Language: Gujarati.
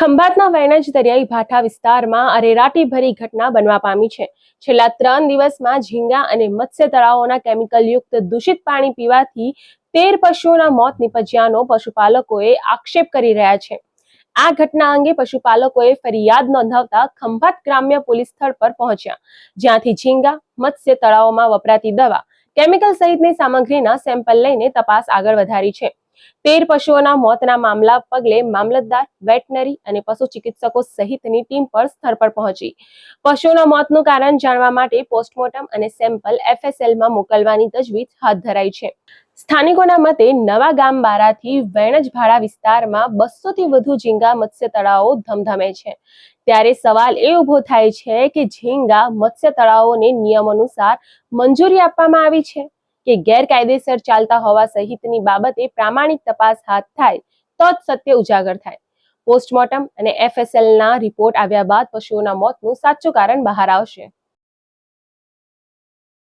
ખંભાતના વેણજ દરિયાઈ ભાઠા વિસ્તારમાં અરેરાટી ભરી ઘટના બનવા પામી છે. છેલ્લા ત્રણ દિવસમાં ઝીંગા અને મત્સ્ય તળાવોના કેમિકલયુક્ત દૂષિત પાણી પીવાથી તેર પશુઓના મોત નીપજ્યાનો પશુપાલકોએ આક્ષેપ કરી રહ્યા છે. આ ઘટના અંગે પશુપાલકોએ ફરિયાદ નોંધાવતા ખંભાત ગ્રામ્ય પોલીસ સ્થળ પર પહોંચ્યા, જ્યાંથી ઝીંગા મત્સ્ય તળાવોમાં વપરાતી દવા, કેમિકલ સહિતની સામગ્રીના સેમ્પલ લઈને તપાસ આગળ વધારી છે. તેર પશુઓના મોતના મામલા પગલે મામલતદાર, વેટનરી અને પશુ ચિકિત્સકો સહિતની ટીમ પર સ્થળ પર પહોંચી. પશુઓના મોતનું કારણ જાણવા માટે પોસ્ટમોર્ટમ અને સેમ્પલ એફએસએલમાં મોકલવાની તજવીજ હાથ ધરાઈ છે. સ્થાનિકોના મતે નવા ગામ બારાથી વેણજભાડા વિસ્તારમાં બસો થી વધુ ઝીંગા મત્સ્ય તળાવો ધમધમે છે. ત્યારે સવાલ એ ઊભો થાય છે કે ઝીંગા મત્સ્ય તળાવોને નિયમ અનુસાર મંજૂરી આપવામાં આવી છે? કે ગેરકાયદેસર ચાલતા હોવા સહિતની બાબતે પ્રામાણિક તપાસ હાથ થાય તો જ સત્ય ઉજાગર થાય. પોસ્ટમોર્ટમ અને એફએસએલ ના રિપોર્ટ આવ્યા બાદ પશુઓના મોતનું સાચું કારણ બહાર આવશે.